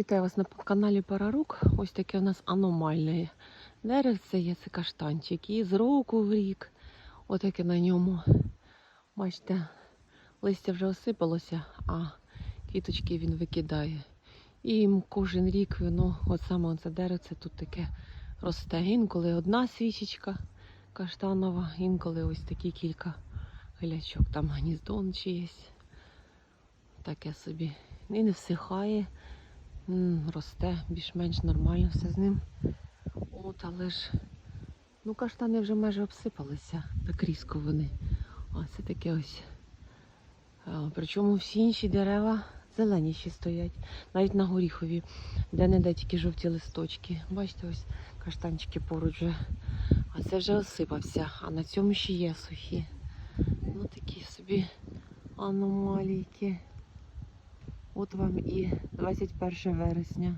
Вітаю вас на каналі Парарук. Ось таке у нас аномальне деревце є, це каштанчик. І з року в рік, отаке на ньому. Бачите, листя вже осипалося, а квіточки він викидає. І кожен рік воно, от саме це деревце тут таке росте. Інколи одна свічечка каштанова, інколи ось такі кілька гілячок. Там гніздо чиєсь. Таке собі. І не всихає. Росте більш-менш нормально все з ним. От, але ж, ну, каштани вже майже обсипалися, так різко вони. А це таке ось. А, причому всі інші дерева зелені ще стоять. Навіть на горіхові, де не де тільки жовті листочки. Бачите, ось каштанчики поруч вже. А це вже осипався, а на цьому ще є сухі. Ну такі собі аномалійки. От вам і 21 вересня.